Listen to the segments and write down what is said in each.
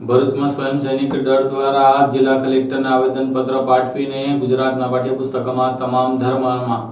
ભરૂચમાં સ્વયં સૈનિક દળ દ્વારા જિલ્લા કલેક્ટરને આવેદનપત્ર પાઠવીને ગુજરાતના પાઠ્યપુસ્તકોમાં તમામ ધર્મમાં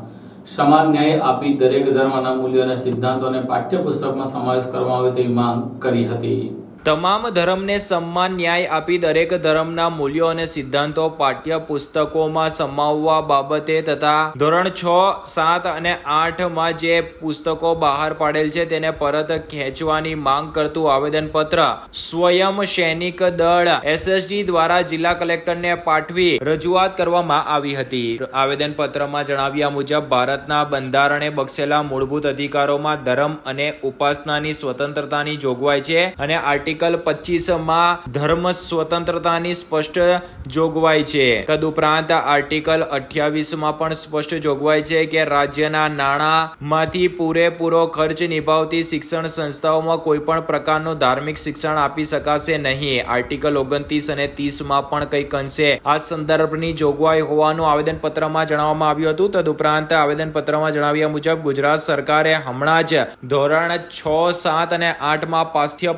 સમાન ન્યાય આપી દરેક ધર્મના મૂલ્યો અને સિદ્ધાંતોને પાઠ્યપુસ્તકમાં સમાવેશ કરવામાં આવે તેવી માંગ કરી હતી. તમામ ધર્મને સન્માન ન્યાય આપી દરેક ધર્મના મૂલ્યો અને સિદ્ધાંતો પાઠ્ય પુસ્તકોમાં સમાવવા બાબતે તથા ધોરણ છ, સાત અને આઠમાં જે પુસ્તકો બહાર પાડેલ છે તેને પરત ખેંચવાની માંગ કરતું આવેદનપત્ર સ્વયં સૈનિક દળ એસએસડી દ્વારા જિલ્લા કલેક્ટરને પાઠવી રજૂઆત કરવામાં આવી હતી. આવેદનપત્રમાં જણાવ્યા મુજબ, ભારતના બંધારણે બક્ષેલા મૂળભૂત અધિકારોમાં ધર્મ અને ઉપાસનાની સ્વતંત્રતાની જોગવાઈ છે અને આર્ટિકલ પચીસમાં ધર્મ સ્વતંત્રતાની સ્પષ્ટ જોગવાઈ છે. તદુપરાંત આર્ટિકલ અઠ્યાવીસમાં પણ સ્પષ્ટ જોગવાઈ છે કે રાજ્યના નાણાંમાંથી પૂરેપૂરો ખર્ચ નિભાવતી શિક્ષણ સંસ્થાઓમાં કોઈ પણ પ્રકારનું ધાર્મિક શિક્ષણ આપી શકાશે નહીં. આર્ટિકલ ઓગણત્રીસ અને ત્રીસમાં પણ કંઈક અંશે આ સંદર્ભની જોગવાઈ હોવાનું આવેદનપત્રમાં જણાવવામાં આવ્યું હતું. તદુપરાંત આવેદનપત્રમાં જણાવ્યા મુજબ, ગુજરાત સરકારે હમણાં જ ધોરણ છ, સાત અને આઠમાં પાઠ્ય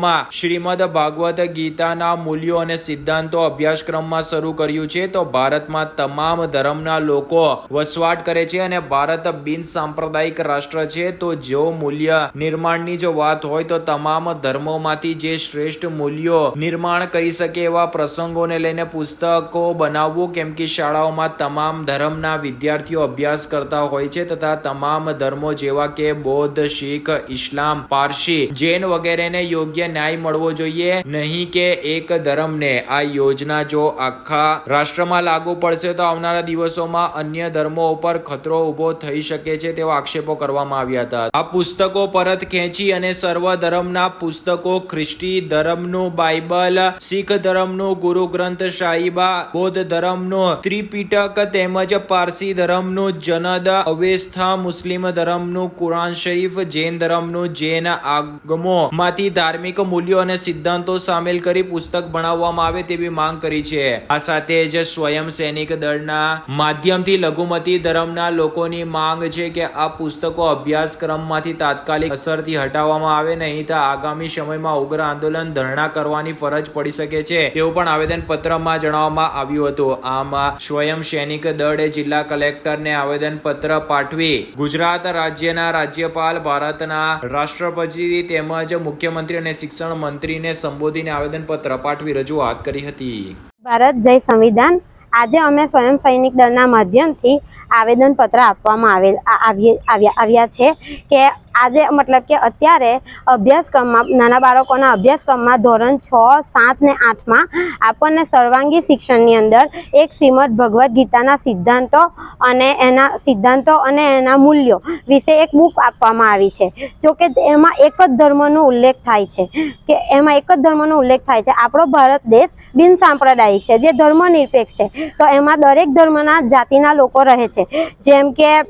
પુસ્તકોમાં શ્રીમદ ભાગવત ગીતાના મૂલ્યો અને સિદ્ધાંતો અભ્યાસક્રમમાં શરૂ કર્યું છે, તો ભારતમાં તમામ ધર્મના લોકો વસવાટ કરે છે અને ભારત બિન સાંપ્રદાયિક રાષ્ટ્ર છે, તો જો મૂલ્ય નિર્માણની જો વાત હોય, તો તમામ ધર્મોમાંથી જે શ્રેષ્ઠ મૂલ્યો નિર્માણ કરી શકે એવા પ્રસંગોને લઈને પુસ્તકો બનાવવું, કેમ કે શાળાઓમાં તમામ ધર્મના વિદ્યાર્થીઓ અભ્યાસ કરતા હોય છે, તથા તમામ ધર્મો જેવા કે બૌદ્ધ, શીખ, ઇસ્લામ, પારસી, જૈન વગેરેને યોગ્ય ન્યાય મળવો જોઈએ. નહીં કે એક ધર્મને. આ યોજના જો આખા રાષ્ટ્રમાં લાગુ પડશે તો આવનારા દિવસોમાં અન્ય ધર્મો ઉપર ખતરો ઊભો થઈ શકે છે તેવા આક્ષેપો કરવામાં આવ્યા હતા. આ પુસ્તકો પરત ખેંચી અને સર્વ ધર્મના પુસ્તકો ખ્રિસ્તી ધર્મનું બાઇબલ, શીખ ધર્મનું ગુરુ ગ્રંથ સાહિબા, બૌદ્ધ ધર્મનું ત્રિપીટક તેમજ પારસી ધર્મનું જનદ, અવેસ્થા મુસ્લિમ ધર્મનું કુરાન શરીફ, જૈન ધર્મનું જૈન આગમો માંથી ધાર્મિક મૂલ્યો અને સિદ્ધાંતો સામેલ કરી પુસ્તક ભણાવવામાં આવે તેવી માંગ કરી છે. આ સાથે જ સ્વયં સૈનિક દળના માધ્યમથી લઘુમતી ધર્મના લોકોની માંગ છે કે આ પુસ્તકો અભ્યાસક્રમમાંથી તાત્કાલિક અસરથી હટાવવામાં આવે, નહીં તો આગામી સમયમાં ઉગ્ર આંદોલન ધરણા કરવાની ફરજ પડી શકે છે, તેવું પણ આવેદન પત્રમાં જણાવવામાં આવ્યું હતું. આમાં સ્વયં સૈનિક દળે જિલ્લા કલેક્ટરને આવેદન પત્ર પાઠવી ગુજરાત રાજ્યના રાજ્યપાલ, ભારતના રાષ્ટ્રપતિ તેમજ મુખ્યમંત્રી અને શિક્ષણ મંત્રીને સંબોધીને આવેદન પત્ર પાઠવી રજૂઆત કરી હતી. ભારત જય સંવિધાન. આજે અમે સ્વયં સૈનિક દળના માધ્યમથી આવેદનપત્ર આપવામાં આવેલ આવ્યા આવ્યા છે કે આજે મતલબ કે અત્યારે અભ્યાસક્રમમાં નાના બાળકોના અભ્યાસક્રમમાં ધોરણ છ, સાત ને આઠમાં આપણને સર્વાંગી શિક્ષણની અંદર એક શ્રીમદ ભગવદ્ ગીતાના સિદ્ધાંતો અને એના સિદ્ધાંતો અને એના મૂલ્યો વિશે એક બુક આપવામાં આવી છે. જો કે એમાં એક જ ધર્મનો ઉલ્લેખ થાય છે કે એમાં એક જ ધર્મનો ઉલ્લેખ થાય છે. આપણો ભારત દેશ બિન સાંપ્રદાયિક છે, જે ધર્મનિરપેક્ષ છે. તો એમાં દરેક ધર્મના જાતિના લોકો રહે છે. જેમ કે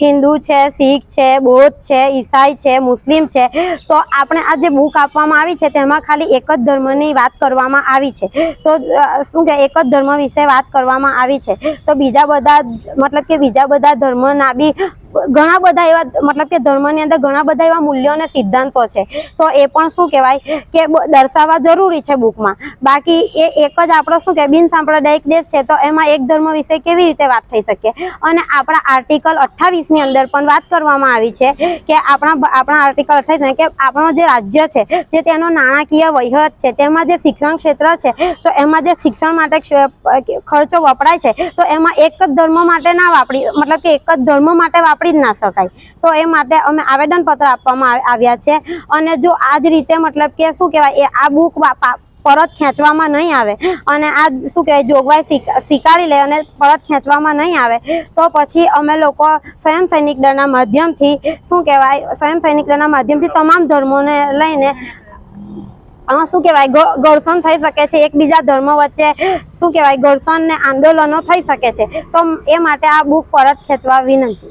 હિન્દુ છે, શીખ છે, બૌદ્ધ છે, ઈસાઈ છે, મુસ્લિમ છે. તો આપણે આ જે બુક આપવામાં આવી છે, તેમાં ખાલી એક જ ધર્મની વાત કરવામાં આવી છે. તો શું કે એક જ ધર્મ વિશે વાત કરવામાં આવી છે. તો બીજા બધા, મતલબ કે બીજા બધા ધર્મના બી ઘણા બધા એવા, મતલબ કે ધર્મની અંદર ઘણા બધા એવા મૂલ્યો અને સિદ્ધાંતો છે. તો એ પણ શું કહેવાય કે દર્શાવવા જરૂરી છે બુકમાં. બાકી એ એક જ આપણો શું કે બિન સાંપ્રદાયિક દેશ છે, તો એમાં એક ધર્મ વિશે કેવી રીતે વાત થઈ શકે? અને આપણા આર્ટિકલ અઠ્ઠાવીસની અંદર પણ વાત કરવામાં આવી છે કે આપણા આપણા આર્ટિકલ અઠ્ઠાવીસ કે આપણો જે રાજ્ય છે, જે તેનો નાણાકીય વહીવટ છે, તેમાં જે શિક્ષણ ક્ષેત્ર છે, તો એમાં જે શિક્ષણ માટે ખર્ચો વપરાય છે, તો એમાં એક જ ધર્મ માટે ના વાપરી, મતલબ કે એક જ ધર્મ માટે વાપરી જ ના શકાય. તો એ માટે અમે આવેદનપત્ર આપવામાં આવ- આવ્યા છે. અને જો આ જ રીતે મતલબ કે શું કહેવાય, એ આ બુક પરત ખેંચવામાં નહીં આવે અને આ શું કહેવાય, જોગવાઈ સ્વીક- સ્વીકારી લે અને પરત ખેંચવામાં નહીં આવે, તો પછી અમે લોકો સ્વયં સૈનિક દળના માધ્યમથી શું કહેવાય, સ્વયં સૈનિક દળના માધ્યમથી તમામ ધર્મોને લઈને શું કહેવાય ઘર્ષણ થઈ શકે છે. એકબીજા ધર્મ વચ્ચે શું કહેવાય, ઘર્ષણ ને આંદોલનો થઈ શકે છે. તો એ માટે આ બુક પરત ખેંચવા વિનંતી.